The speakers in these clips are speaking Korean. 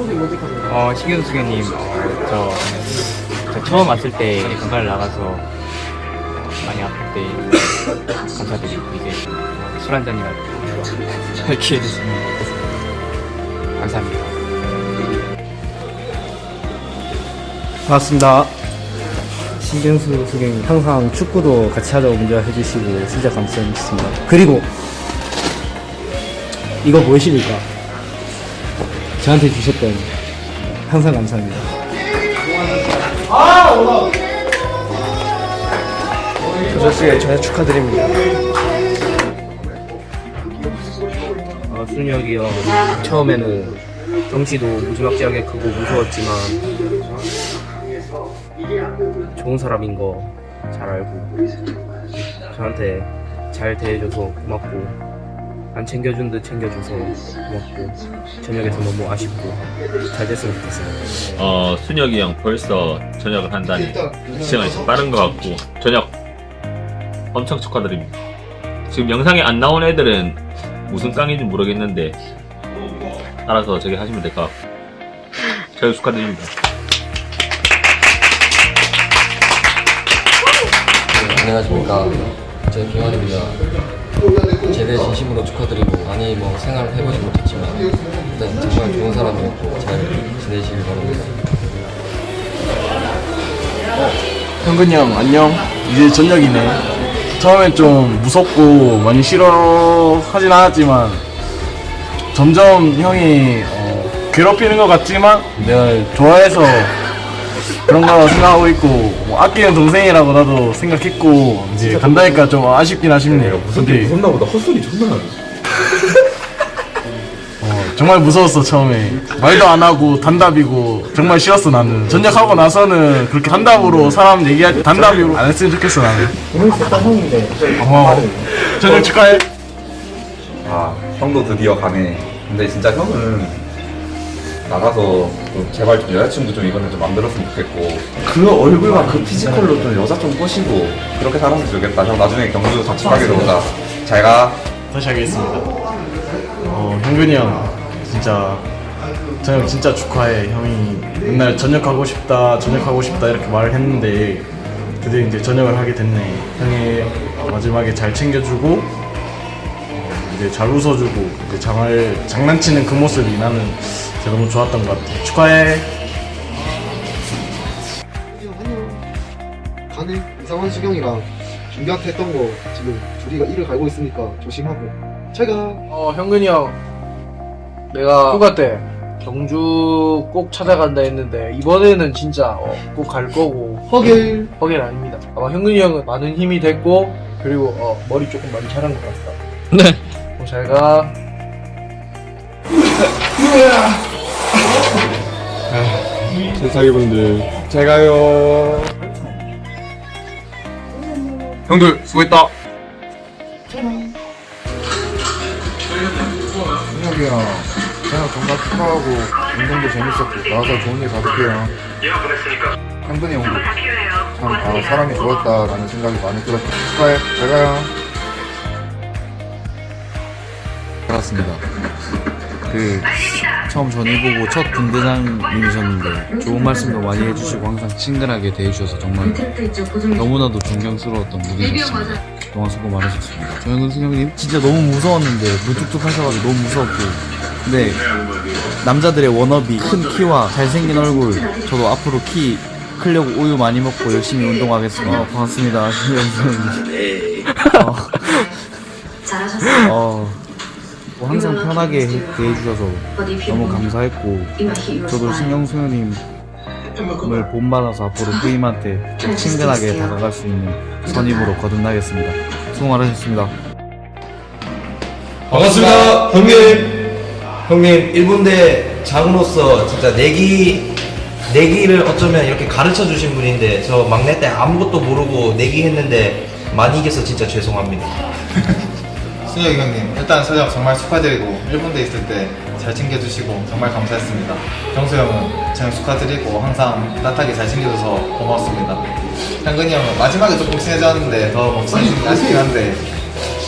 어, 신경 수경님, 어, 저, 저 처음 왔을 때 건강을 나가서 어, 많이 아플 때 감사드리고 이제 어, 술 한잔이라도 할 기회 됐으면 좋겠습니다. 감사합니다. 반갑습니다. 신경수 수경님 항상 축구도 같이 하자고 문제 해주시고 진짜 감사드립니다. 그리고 이거 무엇입니까? 저한테 주셨던 항상 감사합니다. 조철수의 전혀 축하드립니다. 어, 순혁이요. 처음에는 덩치도 무지막지하게 크고 무서웠지만 좋은 사람인 거 잘 알고 저한테 잘 대해줘서 고맙고 안 챙겨준 듯 챙겨줘서 고맙고 저녁에서 너무 아쉽고 잘 됐으면 좋겠어요. 어, 순혁이 형 벌써 전역을 한다니 시간이 참 빠른 것 같고 전역 엄청 축하드립니다. 지금 영상에 안 나온 애들은 무슨 깡인지 모르겠는데 알아서 저기 하시면 될 것 같고 저희 축하드립니다. 안녕하십니까. 저는 김환입니다. 제대 진심으로 축하드리고 많이 뭐 생활을 해보지 못했지만 일단 정말 좋은 사람이었고 잘 지내시길 바랍니다. 현근이 형 안녕 이제 저녁이네 처음엔 좀 무섭고 많이 싫어하진 않았지만 점점 형이 어, 괴롭히는 것 같지만 내가 좋아해서 그런 거 생각하고 있고 뭐 아끼는 동생이라고 나도 생각했고 이제 간다니까 좀 아쉽긴 아쉽네요. 근데 무섭나 보다. 헛소리 존나 하네. 어, 정말 무서웠어 처음에. 말도 안 하고 단답이고 정말 싫었어 나는. 전역하고 나서는 그렇게 단답으로 사람 얘기할 때 단답으로 안 했으면 좋겠어 나는. 고마워. 전역 축하해. 아 형도 드디어 가네. 근데 진짜 형은 나가서 좀 제발 좀 여자친구 좀 이번에 좀 만들었으면 좋겠고. 그 얼굴과 그 피지컬로 좀 여자 좀 꼬시고 그렇게 살았으면 좋겠다. 형 나중에 경주 자취하게 되자 잘가. 다시 하겠습니다. 어, 현근이 형 진짜 저녁 진짜 축하해. 형이 맨날 전역하고 싶다 전역하고 싶다 이렇게 말을 했는데 드디어 이제 전역을 하게 됐네. 형이 마지막에 잘 챙겨주고 어, 이제 잘 웃어주고 이제 장을 장난치는 그 모습이 나는 진짜 너무 좋았던 것 같아 축하해 안녕. 가네. 이상한 수경이랑 준비한테 했던 거 지금 둘이가 이를 갈고 있으니까 조심하고. 잘 가. 어, 현근이 형. 내가 휴가 때 경주 꼭 찾아간다 했는데 이번에는 진짜 어, 꼭갈 거고 허길. 허기는 아닙니다. 아마 현근이 형은 많은 힘이 됐고 그리고 어, 머리 조금 많이 자란 것 같다. 네. 어, 잘 가. 세상이분들 잘 가요 형들 수고했다 승혁이야. 저녁 정말 축하하고 운동도 재밌었고 나와서 좋은 일 가득해요. 현근이 형도 참 아, 사람이 좋았다라는 생각이 많이 들었어. 축하해. 잘 가요. 알았습니다. 그 처음 전일 보고 첫 분대장님이셨는데 좋은 말씀도 많이 해주시고 항상 친근하게 대해주셔서 정말 너무나도 존경스러웠던 분이셨습니다. 그동안 수고 많으셨습니다. 조영근 형님 진짜 너무 무서웠는데 무뚝뚝 하셔가지고 너무 무서웠고 근데 남자들의 워너비 큰 키와 잘생긴 얼굴 저도 앞으로 키 크려고 우유 많이 먹고 열심히 운동하겠습니다. 어, 고맙습니다. 형님. 어, 어, 뭐 항상 편하게 해- 대해주셔서 너무 감사했고 저도 신경수현님을 본받아서 앞으로 부임한테 친근하게 다가갈 수 있는 선임으로 거듭나겠습니다. 수고 많으셨습니다. 반갑습니다, 형님. 형님, 1분대 장으로서 진짜 내기, 내기를 어쩌면 이렇게 가르쳐 주신 분인데, 저 막내 때 아무것도 모르고 내기 했는데, 많이 이겨서 진짜 죄송합니다. 순혁이 형님 일단 서적 정말 축하드리고 일본에 있을 때 잘 챙겨주시고 정말 감사했습니다. 경수 형은 저녁 축하드리고 항상 따뜻하게 잘 챙겨줘서 고맙습니다. 현근이 형은 마지막에 조금 친해졌는데 더 멈춰주신 게 아쉽긴 한데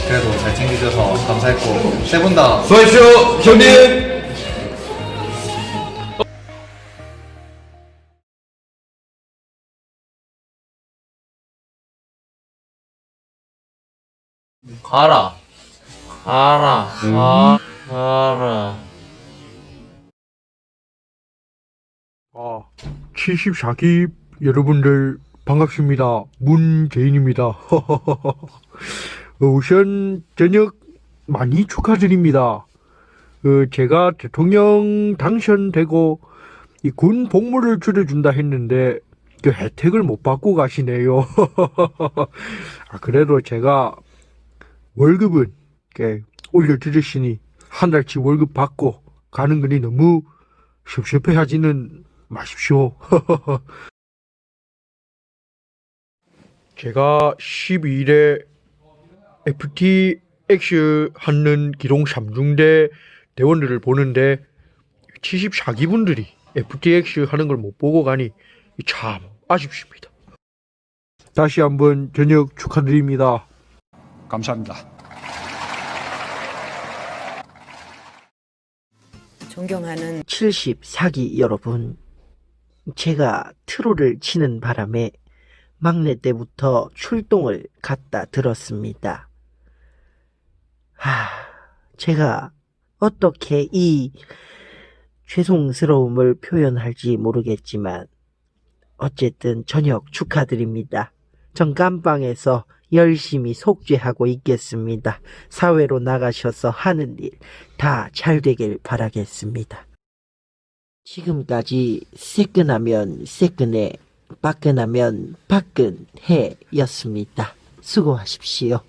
그래도 잘 챙겨줘서 감사했고 세 분 다 수고하십시오 형님! 가라. 가라. 가, 가라. 아, 74기 여러분들 반갑습니다. 문재인입니다. 어, 우선 저녁 많이 축하드립니다. 어, 제가 대통령 당선되고 이 군 복무를 줄여준다 했는데 그 혜택을 못 받고 가시네요. 아, 그래도 제가 월급은 이렇게 올려드렸으니 한 달치 월급 받고 가는 거니 너무 섭섭해 하지는 마십시오. 제가 12일에 FTX 하는 기동 3중대 대원들을 보는데 74기 분들이 FTX 하는 걸 못 보고 가니 참 아쉽습니다. 다시 한번 저녁 축하드립니다. 감사합니다. 존경하는 74기 여러분, 제가 트롤을 치는 바람에 막내 때부터 출동을 갖다 들었습니다. 하, 제가 어떻게 이 죄송스러움을 표현할지 모르겠지만, 어쨌든 저녁 축하드립니다. 전 깜방에서 열심히 속죄하고 있겠습니다. 사회로 나가셔서 하는 일 다 잘 되길 바라겠습니다. 지금까지 새끈하면 새끈해, 빠끈하면 빠끈해였습니다. 수고하십시오.